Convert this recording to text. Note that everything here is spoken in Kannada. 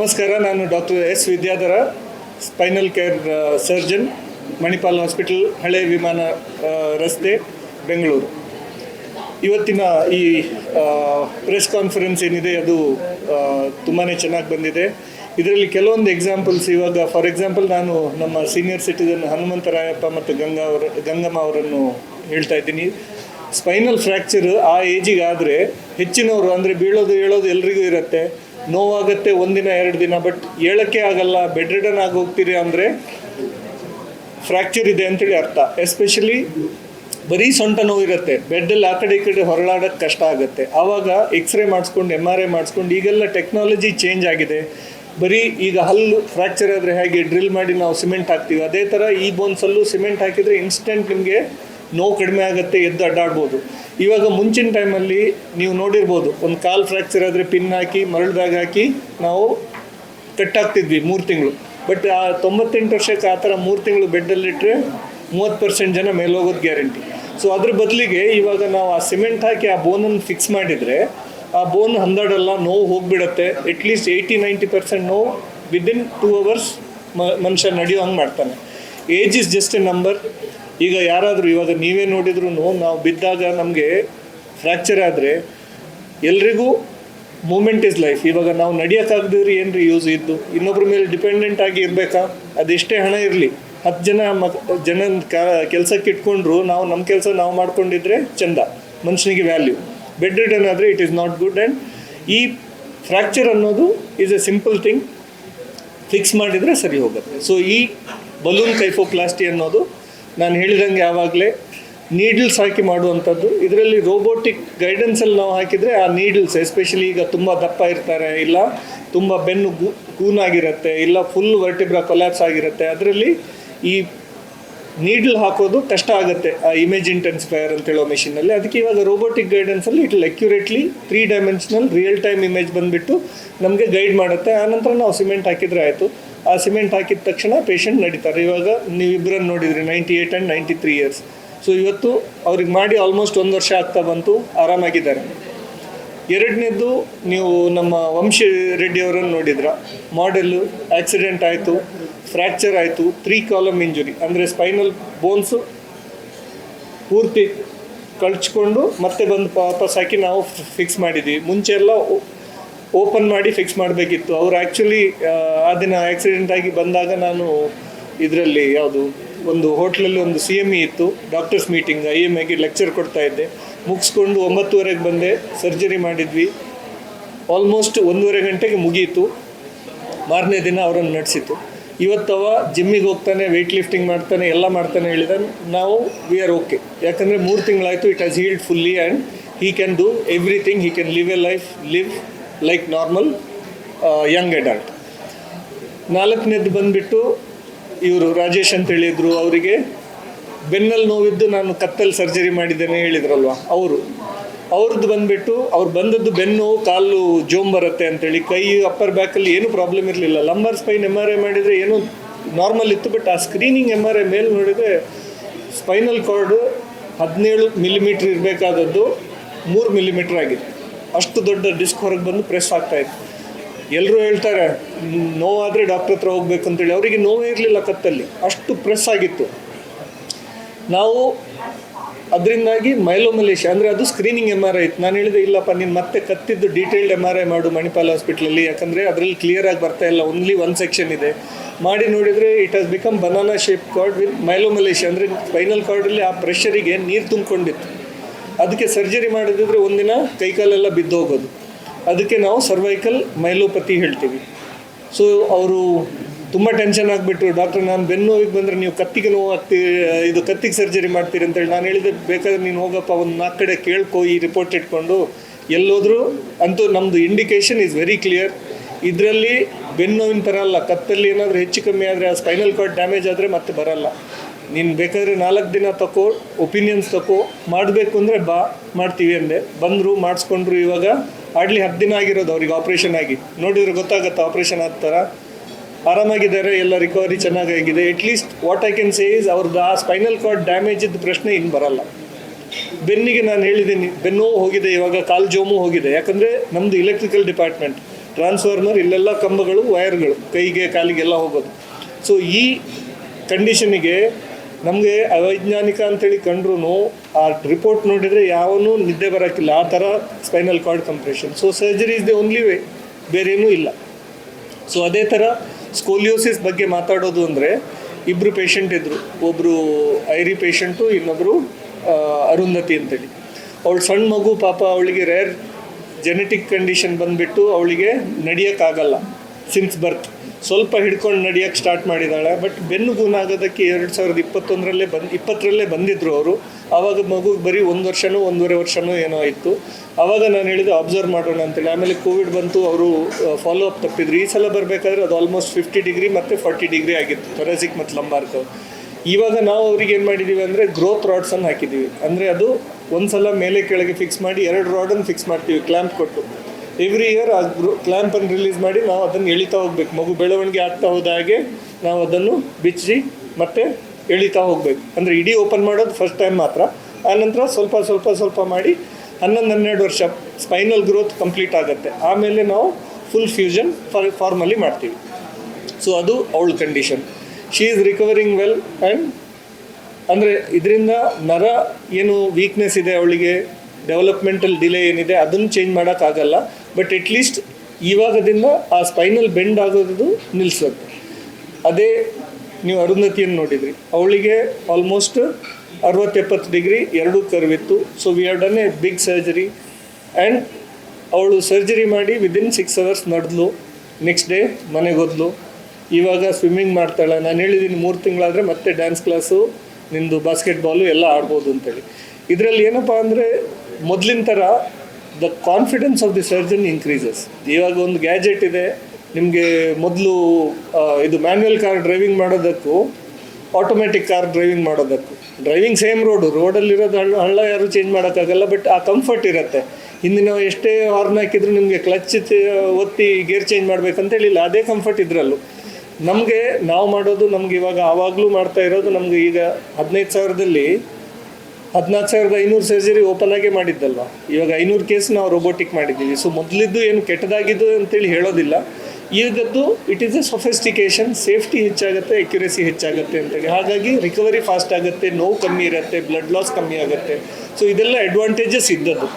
ನಮಸ್ಕಾರ, ನಾನು doctor S Vidyadhara, spinal care surgeon, Manipal hospital, ಹಳೆ ವಿಮಾನ ರಸ್ತೆ, ಬೆಂಗಳೂರು. ಇವತ್ತಿನ ಈ ಪ್ರೆಸ್ ಕಾನ್ಫರೆನ್ಸ್ ಏನಿದೆ, ಅದು ತುಂಬಾ ಚೆನ್ನಾಗಿ ಬಂದಿದೆ. ಇದರಲ್ಲಿ ಕೆಲವೊಂದು ಎಕ್ಸಾಂಪಲ್ಸ್ ಇವಾಗ ಫಾರ್ ಎಕ್ಸಾಂಪಲ್ ನಾನು ನಮ್ಮ ಸೀನಿಯರ್ ಸಿಟಿಸನ್ ಹನುಮಂತರಾಯಪ್ಪ ಮತ್ತು ಗಂಗಾ ಅವರ, ಗಂಗಮ್ಮ ಅವರನ್ನು ಹೇಳ್ತಾ ಇದ್ದೀನಿ. ಸ್ಪೈನಲ್ ಫ್ರ್ಯಾಕ್ಚರ್ ಆ ಏಜಿಗೆ ಆದರೆ ಹೆಚ್ಚಿನವರು, ಅಂದರೆ ಬೀಳೋದು ಹೇಳೋದು ಎಲ್ರಿಗೂ ಇರುತ್ತೆ. ನೋವಾಗುತ್ತೆ ಒಂದಿನ ಎರಡು ದಿನ ಬಟ್ ಹೇಳೋಕ್ಕೆ ಆಗಲ್ಲ ಬೆಡ್ ರಿಡನ್ ಆಗಿ ಹೋಗ್ತೀರಿ ಅಂದರೆ ಫ್ರ್ಯಾಕ್ಚರ್ ಇದೆ ಅಂತೇಳಿ ಅರ್ಥ. ಎಸ್ಪೆಷಲಿ ಬರೀ ಸೊಂಟ ನೋವು ಇರುತ್ತೆ, ಬೆಡ್ಡಲ್ಲಿ ಆ ಕಡೆ ಈ ಕಡೆ ಹೊರಳಾಡೋಕ್ಕೆ ಕಷ್ಟ ಆಗುತ್ತೆ. ಆವಾಗ ಎಕ್ಸ್ರೇ ಮಾಡಿಸ್ಕೊಂಡು ಎಂ ಆರ್ ಐ ಮಾಡಿಸ್ಕೊಂಡು, ಈಗೆಲ್ಲ ಟೆಕ್ನಾಲಜಿ ಚೇಂಜ್ ಆಗಿದೆ. ಬರೀ ಈಗ ಹಲ್ಲು ಫ್ರ್ಯಾಕ್ಚರ್ ಆದರೆ ಹೇಗೆ ಡ್ರಿಲ್ ಮಾಡಿ ನಾವು ಸಿಮೆಂಟ್ ಹಾಕ್ತೀವಿ. ಅದೇ ಥರ ಈ ಬೋನ್ಸಲ್ಲೂ ಸಿಮೆಂಟ್ ಹಾಕಿದರೆ ಇನ್ಸ್ಟೆಂಟ್ ನಿಮಗೆ ನೋವು ಕಡಿಮೆ ಆಗುತ್ತೆ, ಎದ್ದು ಅಡ್ಡಾಡ್ಬೋದು. ಇವಾಗ ಮುಂಚಿನ ಟೈಮಲ್ಲಿ ನೀವು ನೋಡಿರ್ಬೋದು, ಒಂದು ಕಾಲ್ ಫ್ರ್ಯಾಕ್ಚರ್ ಆದರೆ ಪಿನ್ ಹಾಕಿ, ಮರಳು ಬ್ಯಾಗ್ ಹಾಕಿ ನಾವು ಕಟ್ಟಾಗ್ತಿದ್ವಿ ಮೂರು ತಿಂಗಳು. ಬಟ್ ಆ ತೊಂಬತ್ತೆಂಟು ವರ್ಷಕ್ಕೆ ಆ ಥರ ಮೂರು ತಿಂಗಳು ಬೆಡ್ಡಲ್ಲಿಟ್ಟರೆ ಮೂವತ್ತು ಪರ್ಸೆಂಟ್ ಜನ ಮೇಲೋಗೋದು ಗ್ಯಾರಂಟಿ ಸೊ ಅದ್ರ ಬದಲಿಗೆ ಇವಾಗ ನಾವು ಆ ಸಿಮೆಂಟ್ ಹಾಕಿ ಆ ಬೋನನ್ನು ಫಿಕ್ಸ್ ಮಾಡಿದರೆ, ಆ ಬೋನ್ ಹಂದಾಡಲ್ಲ, ನೋವು ಹೋಗಿಬಿಡತ್ತೆ. At least eighty ninety percent ನೋವು ವಿದಿನ್ ಟೂ ಅವರ್ಸ್ ಮನುಷ್ಯ ನಡೆಯೋ ಹಂಗೆ ಮಾಡ್ತಾನೆ. Age is just a number ಈಗ ಯಾರಾದರೂ ಇವಾಗ ನೀವೇ ನೋಡಿದ್ರು ನಾವು ಬಿದ್ದಾಗ ನಮಗೆ ಫ್ರ್ಯಾಕ್ಚರ್ ಆದರೆ ಎಲ್ರಿಗೂ ಮೂಮೆಂಟ್ ಇಸ್ ಲೈಫ್ ಇವಾಗ ನಾವು ನಡೆಯೋಕ್ಕಾಗದಿದ್ರೆ ಏನು ರೀ ಯೂಸ್ ಇದ್ದು? ಇನ್ನೊಬ್ಬರ ಮೇಲೆ ಡಿಪೆಂಡೆಂಟ್ ಆಗಿ ಇರಬೇಕಾ? ಅದೆಷ್ಟೇ ಹಣ ಇರಲಿ. ಹತ್ತು ಜನ ಮಕ್, ಜನ ಕೆಲಸಕ್ಕೆ ಇಟ್ಕೊಂಡ್ರು ನಾವು ನಮ್ಮ ಕೆಲಸ ನಾವು ಮಾಡ್ಕೊಂಡಿದ್ರೆ ಚಂದ. ಮನುಷ್ಯನಿಗೆ ವ್ಯಾಲ್ಯೂ ಬೆಡ್ ರಿಟರ್ನ್ ಆದರೆ it is not good and ಈ ಫ್ರ್ಯಾಕ್ಚರ್ ಅನ್ನೋದು is a simple thing fix ಮಾಡಿದರೆ ಸರಿ ಹೋಗುತ್ತೆ. ಸೊ ಈ ಬಲೂನ್ ಕೈಫೋಪ್ಲಾಸ್ಟಿ ಅನ್ನೋದು ನಾನು ಹೇಳಿದಂಗೆ ಯಾವಾಗಲೇ ನೀಡಲ್ಸ್ ಹಾಕಿ ಮಾಡುವಂಥದ್ದು. ಇದರಲ್ಲಿ ರೋಬೋಟಿಕ್ ಗೈಡೆನ್ಸಲ್ಲಿ ನಾವು ಹಾಕಿದರೆ ಆ ನೀಡಲ್ಸ್ ಎಸ್ಪೆಷಲಿ ಈಗ ತುಂಬ ದಪ್ಪ ಇರ್ತಾರೆ, ಇಲ್ಲ ತುಂಬ ಬೆನ್ನು ಕೂನಾಗಿರುತ್ತೆ ಇಲ್ಲ ಫುಲ್ ವರ್ಟಿಬ್ರಾ ಕೊಲ್ಯಾಪ್ಸ್ ಆಗಿರುತ್ತೆ. ಅದರಲ್ಲಿ ಈ ನೀಡಲ್ ಹಾಕೋದು ಕಷ್ಟ ಆಗುತ್ತೆ ಆ ಇಮೇಜ್ ಇಂಟೆನ್ಸಿಫೈಯರ್ ಅಂತ ಹೇಳೋ ಮೆಷಿನಲ್ಲಿ ಅದಕ್ಕೆ ಇವಾಗ robotic ಗೈಡೆನ್ಸಲ್ಲಿ it accurately three dimensional real time image ಬಂದುಬಿಟ್ಟು ನಮಗೆ ಗೈಡ್ ಮಾಡುತ್ತೆ. ಆನಂತರ ನಾವು ಸಿಮೆಂಟ್ ಹಾಕಿದರೆ ಆಯಿತು. ಆ ಸಿಮೆಂಟ್ ಹಾಕಿದ ತಕ್ಷಣ ಪೇಷಂಟ್ ನಡೀತಾರೆ. ಇವಾಗ ನೀವಿಬ್ಬರನ್ನು ನೋಡಿದ್ರಿ ninety eight and ninety three years so ಇವತ್ತು ಅವ್ರಿಗೆ ಮಾಡಿ ಆಲ್ಮೋಸ್ಟ್ ಒಂದು ವರ್ಷ ಆಗ್ತಾ ಬಂತು, ಆರಾಮಾಗಿದ್ದಾರೆ. ಎರಡನೇದು ನೀವು ನಮ್ಮ ವಂಶ ರೆಡ್ಡಿಯವರನ್ನು ನೋಡಿದ್ರ. ಮಾಡೆಲ್ಲು ಆಕ್ಸಿಡೆಂಟ್ ಆಯಿತು ಫ್ರ್ಯಾಕ್ಚರ್ ಆಯಿತು ತ್ರೀ ಕಾಲಮ್ ಇಂಜುರಿ ಅಂದರೆ ಸ್ಪೈನಲ್ ಬೋನ್ಸು ಪೂರ್ತಿ ಕಳ್ಚ್ಕೊಂಡು ಮತ್ತೆ ಬಂದು ವಾಪಸ್ ಹಾಕಿ ನಾವು ಫಿಕ್ಸ್ ಮಾಡಿದ್ವಿ. ಮುಂಚೆ ಎಲ್ಲ ಓಪನ್ ಮಾಡಿ ಫಿಕ್ಸ್ ಮಾಡಬೇಕಿತ್ತು. ಅವರು ಆ್ಯಕ್ಚುಲಿ ಆ ದಿನ ಆಕ್ಸಿಡೆಂಟ್ ಆಗಿ ಬಂದಾಗ ನಾನು ಇದರಲ್ಲಿ ಯಾವುದು, ಒಂದು ಹೋಟ್ಲಲ್ಲಿ ಒಂದು ಸಿ ಎಂ ಇ ಇತ್ತು ಡಾಕ್ಟರ್ಸ್ ಮೀಟಿಂಗ್ ಐ ಎಂ ಎಗೆ ಲೆಕ್ಚರ್ ಕೊಡ್ತಾ ಇದ್ದೆ. ಮುಗಿಸ್ಕೊಂಡು ಒಂಬತ್ತುವರೆಗೆ ಬಂದೆ ಸರ್ಜರಿ ಮಾಡಿದ್ವಿ. ಆಲ್ಮೋಸ್ಟ್ ಒಂದೂವರೆ ಗಂಟೆಗೆ ಮುಗಿಯಿತು ಮಾರನೇ ದಿನ ಅವರನ್ನು ನಡೆಸಿತು. ಇವತ್ತವ ಜಿಮ್ಮಿಗೆ ಹೋಗ್ತಾನೆ ವೆಯ್ಟ್ ಲಿಫ್ಟಿಂಗ್ ಮಾಡ್ತಾನೆ, ಎಲ್ಲ ಮಾಡ್ತಾನೆ ಹೇಳಿದ, ನಾವು ವಿ ಆರ್ ಓಕೆ ಯಾಕಂದರೆ ಮೂರು ತಿಂಗಳಾಯಿತು it has healed fully and he can do everything he can live a life live like normal young adult ನಾಲ್ಕನೇದು ಬಂದುಬಿಟ್ಟು ಇವರು ರಾಜೇಶ್ ಅಂತ ಹೇಳಿದರು ಅವರಿಗೆ. ಬೆನ್ನಲ್ಲಿ ನೋವಿದ್ದು ನಾನು ಕತ್ತಲ್ಲಿ ಸರ್ಜರಿ ಮಾಡಿದ್ದೇನೆ ಹೇಳಿದ್ರಲ್ವ, ಅವರು. ಅವ್ರದ್ದು ಬಂದುಬಿಟ್ಟು ಅವ್ರು ಬಂದದ್ದು ಬೆನ್ನು, ಕಾಲು ಜೋಮ್ ಬರುತ್ತೆ ಅಂತೇಳಿ, ಕೈ ಅಪ್ಪರ್ ಬ್ಯಾಕಲ್ಲಿ ಏನೂ ಪ್ರಾಬ್ಲಮ್ ಇರಲಿಲ್ಲ. Lumbar spine M R I ಮಾಡಿದರೆ ಏನೂ ನಾರ್ಮಲ್ ಇತ್ತು ಬಟ್ ಆ ಸ್ಕ್ರೀನಿಂಗ್ ಎಂ ಆರ್ ಐ ಮೇಲೆ ನೋಡಿದರೆ ಸ್ಪೈನಲ್ ಕಾರ್ಡು ಹದಿನೇಳು ಮಿಲಿಮೀಟ್ರ್ ಇರಬೇಕಾದದ್ದು ಮೂರು ಮಿಲಿಮೀಟ್ರ್ ಆಗಿದೆ. ಅಷ್ಟು ದೊಡ್ಡ ಡಿಸ್ಕ್ ಹೊರಗೆ ಬಂದು ಪ್ರೆಸ್ ಆಗ್ತಾ ಇತ್ತು. ಎಲ್ಲರೂ ಹೇಳ್ತಾರೆ "ಮ್, ನೋವಾದರೆ ಡಾಕ್ಟ್ರ್ ಹತ್ರ ಹೋಗ್ಬೇಕು ಅಂತೇಳಿ ಅವರಿಗೆ ನೋವೇ ಇರಲಿಲ್ಲ ಕತ್ತಲ್ಲಿ. ಅಷ್ಟು ಪ್ರೆಸ್ ಆಗಿತ್ತು. ನಾವು ಅದರಿಂದಾಗಿ ಮೈಲೋಮಲೇಶ ಅಂದರೆ ಅದು ಸ್ಕ್ರೀನಿಂಗ್ ಎಂ ಆರ್ ಐ ಇತ್ತು. ನಾನು ಹೇಳಿದೆ ಇಲ್ಲಪ್ಪ ನೀನು ಮತ್ತೆ ಕತ್ತಿದ್ದು ಡೀಟೇಲ್ಡ್ ಎಂ ಆರ್ ಐ ಮಾಡು ಮಣಿಪಾಲ್ ಹಾಸ್ಪಿಟ್ಲಲ್ಲಿ ಯಾಕಂದರೆ ಅದರಲ್ಲಿ ಕ್ಲಿಯರಾಗಿ ಬರ್ತಾ ಇಲ್ಲ. ಓನ್ಲಿ ಒನ್ ಸೆಕ್ಷನ್ ಇದೆ. ಮಾಡಿ ನೋಡಿದರೆ it has become banana shape cord with myelomalacia ಅಂದರೆ ಸ್ಪೈನಲ್ ಕಾರ್ಡಲ್ಲಿ ಆ ಪ್ರೆಷರಿಗೆ ನೀರು ತುಂಬಿಕೊಂಡಿತ್ತು. ಅದಕ್ಕೆ ಸರ್ಜರಿ ಮಾಡಿದ್ರೆ ಒಂದಿನ ಕೈಕಾಲೆಲ್ಲ ಬಿದ್ದು ಹೋಗೋದು ಅದಕ್ಕೆ ನಾವು ಸರ್ವೈಕಲ್ ಮೈಲೋಪತಿ ಹೇಳ್ತೀವಿ. ಸೊ ಅವರು ತುಂಬ ಟೆನ್ಷನ್ ಆಗಿಬಿಟ್ರು. ಡಾಕ್ಟರ್ ನಾನು ಬೆನ್ನು ನೋವಿಗೆ ಬಂದರೆ ನೀವು ಕತ್ತಿಗೆ ನೋವು ಆಗ್ತೀರಿ ಇದು ಕತ್ತಿಗೆ ಸರ್ಜರಿ ಮಾಡ್ತೀರಿ ಅಂತೇಳಿ ನಾನು ಹೇಳಿದೆ, ಬೇಕಾದ್ರೆ ನೀನು ಹೋಗಪ್ಪ, ಒಂದು ನಾಲ್ಕು ಕಡೆ ಕೇಳ್ಕೊ ಈ ರಿಪೋರ್ಟ್ ಇಟ್ಕೊಂಡು. ಎಲ್ಲೋದ್ರೂ ಅಂತೂ ನಮ್ಮದು ಇಂಡಿಕೇಶನ್ ಈಸ್ ವೆರಿ ಕ್ಲಿಯರ್ ಇದರಲ್ಲಿ ಬೆನ್ನು ನೋವಿನ ಥರ ಅಲ್ಲ, ಕತ್ತಲ್ಲಿ ಏನಾದರೂ ಹೆಚ್ಚು ಕಮ್ಮಿ ಆದರೆ, ಆ ಸ್ಪೈನಲ್ ಕಾರ್ಡ್ ಡ್ಯಾಮೇಜ್ ಆದರೆ ಮತ್ತೆ ಬರಲ್ಲ. ನೀನು ಬೇಕಾದರೆ ನಾಲ್ಕು ದಿನ ತಕೋ ಒಪಿನಿಯನ್ಸ್ ತಕೋ, ಮಾಡಬೇಕು ಅಂದರೆ ಬಾ, ಮಾಡ್ತೀವಿ ಅಂದೆ. ಬಂದರು, ಮಾಡಿಸ್ಕೊಂಡ್ರು ಇವಾಗ ಆಡ್ಲಿ ಹತ್ತು ದಿನ ಆಗಿರೋದು ಅವ್ರಿಗೆ ಆಪ್ರೇಷನ್ ಆಗಿ. ನೋಡಿದ್ರೆ ಗೊತ್ತಾಗುತ್ತೆ ಆಪ್ರೇಷನ್ ಆದ ಥರ ಆರಾಮಾಗಿದ್ದಾರೆ, ಎಲ್ಲ ರಿಕವರಿ ಚೆನ್ನಾಗಾಗಿದೆ. At least what I can say is ಅವ್ರದ್ದು ಆ ಸ್ಪೈನಲ್ ಕಾರ್ಡ್ ಡ್ಯಾಮೇಜ್ ಇದ್ದ ಪ್ರಶ್ನೆ ಇನ್ನು ಬರಲ್ಲ. ಬೆನ್ನಿಗೆ ನಾನು ಹೇಳಿದ್ದೀನಿ, ಬೆನ್ನು ಹೋಗಿದೆ, ಇವಾಗ ಕಾಲು ಜೋಮು ಹೋಗಿದೆ. ಯಾಕಂದರೆ ನಮ್ಮದು ಇಲೆಕ್ಟ್ರಿಕಲ್ ಡಿಪಾರ್ಟ್ಮೆಂಟ್ ಟ್ರಾನ್ಸ್ಫಾರ್ಮರ್ ಇಲ್ಲೆಲ್ಲ ಕಂಬಗಳು ವೈರ್ಗಳು ಕೈಗೆ, ಕಾಲಿಗೆಲ್ಲ ಹೋಗೋದು. ಸೊ ಈ ಕಂಡೀಷನಿಗೆ ನಮಗೆ ಅವೈಜ್ಞಾನಿಕ ಅಂತೇಳಿ ಕಂಡ್ರೂ ಆ ರಿಪೋರ್ಟ್ ನೋಡಿದರೆ ಯಾವನೂ ನಿದ್ದೆ ಬರೋಕ್ಕಿಲ್ಲ ಆ ಥರ spinal cord compression so surgery is the only way ಬೇರೇನೂ ಇಲ್ಲ. ಸೊ ಅದೇ ಥರ ಸ್ಕೋಲಿಯೋಸಿಸ್ ಬಗ್ಗೆ ಮಾತಾಡೋದು ಅಂದರೆ ಇಬ್ಬರು ಪೇಷಂಟ್ ಇದ್ದರು ಒಬ್ಬರು ಐರಿ ಪೇಷಂಟು ಇನ್ನೊಬ್ಬರು ಅರುಂಧತಿ ಅಂತೇಳಿ. ಅವಳು ಸಣ್ಣ ಮಗು ಪಾಪ ಅವಳಿಗೆ ರೇರ್ ಜೆನೆಟಿಕ್ ಕಂಡೀಷನ್ ಬಂದುಬಿಟ್ಟು ಅವಳಿಗೆ ನಡೆಯೋಕ್ಕಾಗಲ್ಲ ಸಿನ್ಸ್ ಬರ್ತ್ ಸ್ವಲ್ಪ ಹಿಡ್ಕೊಂಡು ನಡೆಯೋಕ್ಕೆ ಸ್ಟಾರ್ಟ್ ಮಾಡಿದ್ದಾಳೆ ಬಟ್ ಬೆನ್ನು ಗೂನಾಗೋದಕ್ಕೆ ಎರಡು ಸಾವಿರದ ಇಪ್ಪತ್ತೊಂದರಲ್ಲೇ ಬಂದು, ಇಪ್ಪತ್ತರಲ್ಲೇ ಬಂದಿದ್ದರು ಅವರು. ಆವಾಗ ಮಗು ಬರೀ ಒಂದು ವರ್ಷವೂ ಒಂದೂವರೆ ವರ್ಷವೂ ಏನೋ ಇತ್ತು ಆವಾಗ ನಾನು ಹೇಳಿದೆ ಅಬ್ಸರ್ವ್ ಮಾಡೋಣ ಅಂತೇಳಿ. ಆಮೇಲೆ ಕೋವಿಡ್ ಬಂತು, ಅವರು ಫಾಲೋ ಅಪ್ ತಪ್ಪಿದ್ರು. ಈ ಸಲ ಬರಬೇಕಾದ್ರೆ ಅದು ಆಲ್ಮೋಸ್ಟ್ ಫಿಫ್ಟಿ ಡಿಗ್ರಿ ಮತ್ತು ಫಾರ್ಟಿ ಡಿಗ್ರಿ ಆಗಿತ್ತು ಥೊರಾಸಿಕ್ ಮತ್ತು ಲಂಬಾರ್ಕ್ ಇವಾಗ ನಾವು ಅವ್ರಿಗೆ ಏನು ಮಾಡಿದ್ದೀವಿ ಅಂದರೆ ಗ್ರೋತ್ ರಾಡ್ಸನ್ನು ಹಾಕಿದ್ದೀವಿ ಅಂದರೆ ಅದು ಒಂದು ಸಲ ಮೇಲೆ ಕೆಳಗೆ ಫಿಕ್ಸ್ ಮಾಡಿ, ಎರಡು ರಾಡನ್ನು ಫಿಕ್ಸ್ ಮಾಡ್ತೀವಿ ಕ್ಲ್ಯಾಂಪ್ ಕೊಟ್ಟು. ಎವ್ರಿ ಇಯರ್ ಗ್ರೋ ಕ್ಲ್ಯಾಂಪನ್ನು ರಿಲೀಸ್ ಮಾಡಿ ನಾವು ಅದನ್ನು ಎಳಿತಾ ಹೋಗ್ಬೇಕು. ಮಗು ಬೆಳವಣಿಗೆ ಆಗ್ತಾ ಹೋದ ಹಾಗೆ ನಾವು ಅದನ್ನು ಬಿಚ್ಚಿ ಮತ್ತೆ ಎಳಿತಾ ಹೋಗ್ಬೇಕು. ಅಂದರೆ ಇಡೀ ಓಪನ್ ಮಾಡೋದು ಫಸ್ಟ್ ಟೈಮ್ ಮಾತ್ರ. ಆನಂತರ ಸ್ವಲ್ಪ ಸ್ವಲ್ಪ ಸ್ವಲ್ಪ ಮಾಡಿ ಹನ್ನೊಂದು, ಹನ್ನೆರಡು ವರ್ಷ ಸ್ಪೈನಲ್ ಗ್ರೋತ್ ಕಂಪ್ಲೀಟ್ ಆಗುತ್ತೆ. ಆಮೇಲೆ ನಾವು ಫುಲ್ ಫ್ಯೂಷನ್ ಫಾರ್ ಫಾರ್ಮಲ್ಲಿ ಮಾಡ್ತೀವಿ. ಸೊ ಅದು ಅವಳ condition she is recovering well and ಅಂದರೆ ಇದರಿಂದ ನರ ಏನು ವೀಕ್ನೆಸ್ ಇದೆ ಅವಳಿಗೆ ಡೆವಲಪ್ಮೆಂಟಲ್ ಡಿಲೇ ಏನಿದೆ, ಅದನ್ನು ಚೇಂಜ್ ಮಾಡೋಕ್ಕಾಗಲ್ಲ. ಬಟ್ ಅಟ್ಲೀಸ್ಟ್ ಇವಾಗದಿಂದ ಆ ಸ್ಪೈನಲ್ ಬೆಂಡ್ ಆಗೋದು ನಿಲ್ಲಿಸುತ್ತೆ ಅದೇ ನೀವು ಅರುಂಧತಿಯನ್ನು ನೋಡಿದ್ರಿ. ಅವಳಿಗೆ ಆಲ್ಮೋಸ್ಟ್ ಅರವತ್ತೆಪ್ಪತ್ತು ಡಿಗ್ರಿ ಎರಡೂ ಕರ್ವಿತ್ತು so we have done a big surgery and ಅವಳು ಸರ್ಜರಿ ಮಾಡಿ ವಿದಿನ್ ಸಿಕ್ಸ್ ಅವರ್ಸ್ ನಡೆದ್ಲು. ನೆಕ್ಸ್ಟ್ ಡೇ ಮನೆಗೆ ಹೋದ್ಲು. ಇವಾಗ ಸ್ವಿಮ್ಮಿಂಗ್ ಮಾಡ್ತಾಳೆ. ನಾನು ಹೇಳಿದ್ದೀನಿ ಮೂರು ತಿಂಗಳಾದರೆ ಮತ್ತೆ ಡ್ಯಾನ್ಸ್ ಕ್ಲಾಸು ನಿಂದು ಬಾಸ್ಕೆಟ್ಬಾಲು ಎಲ್ಲ ಆಡ್ಬೋದು ಅಂತೇಳಿ. ಇದರಲ್ಲಿ ಏನಪ್ಪ ಅಂದರೆ ಮೊದಲಿನ ಥರ the confidence of the surgeon increases ಇವಾಗ ಒಂದು ಗ್ಯಾಜೆಟ್ ಇದೆ, ನಿಮಗೆ ಮೊದಲು ಇದು ಮ್ಯಾನ್ಯಲ್ ಕಾರ್ ಡ್ರೈವಿಂಗ್ ಮಾಡೋದಕ್ಕೂ ಆಟೋಮೆಟಿಕ್ ಕಾರ್ ಡ್ರೈವಿಂಗ್ ಮಾಡೋದಕ್ಕೂ. ಡ್ರೈವಿಂಗ್ ಸೇಮ್ ರೋಡು ರೋಡಲ್ಲಿರೋದು ಹಳ್ಳ ಹಳ್ಳ ಯಾರು ಚೇಂಜ್ ಮಾಡೋಕ್ಕಾಗಲ್ಲ ಬಟ್ ಆ ಕಂಫರ್ಟ್ ಇರುತ್ತೆ. ಹಿಂದಿನ ಎಷ್ಟೇ ಹಾರ್ನ್ ಹಾಕಿದ್ರು ನಿಮಗೆ ಕ್ಲಚ್ ಒತ್ತಿ ಗೇರ್ ಚೇಂಜ್ ಮಾಡ್ಬೇಕಂತೇಳಿಲ್ಲ ಅದೇ ಕಂಫರ್ಟ್ ಇದ್ರಲ್ಲೂ. ನಮಗೆ, ನಾವು ಮಾಡೋದು ನಮ್ಗೆ ಇವಾಗ ಆವಾಗಲೂ ಮಾಡ್ತಾ ಇರೋದು ನಮ್ಗೆ ಈಗ ಹದಿನೈದು ಸಾವಿರದಲ್ಲಿ ಹದಿನಾಲ್ಕು ಸಾವಿರದ ಐನೂರು ಸರ್ಜರಿ ಓಪನ್ ಆಗೇ ಮಾಡಿದ್ದಲ್ವ? ಇವಾಗ ಐನೂರು ಕೇಸ್ ನಾವು ರೋಬೋಟಿಕ್ ಮಾಡಿದ್ದೀವಿ. ಸೊ ಮೊದಲಿದ್ದು ಏನು ಕೆಟ್ಟದಾಗಿದ್ದು ಅಂತೇಳಿ ಹೇಳೋದಿಲ್ಲ. ಈಗದ್ದು it is a sophistication safety ಹೆಚ್ಚಾಗುತ್ತೆ ಎಕ್ಯುರೇಸಿ ಹೆಚ್ಚಾಗುತ್ತೆ ಅಂತೇಳಿ ಹಾಗಾಗಿ ರಿಕವರಿ ಫಾಸ್ಟ್ ಆಗುತ್ತೆ, ನೋವು ಕಮ್ಮಿ ಇರುತ್ತೆ ಬ್ಲಡ್ ಲಾಸ್ ಕಮ್ಮಿ ಆಗುತ್ತೆ. ಸೊ ಇದೆಲ್ಲ ಅಡ್ವಾಂಟೇಜಸ್ ಇದ್ದದ್ದು.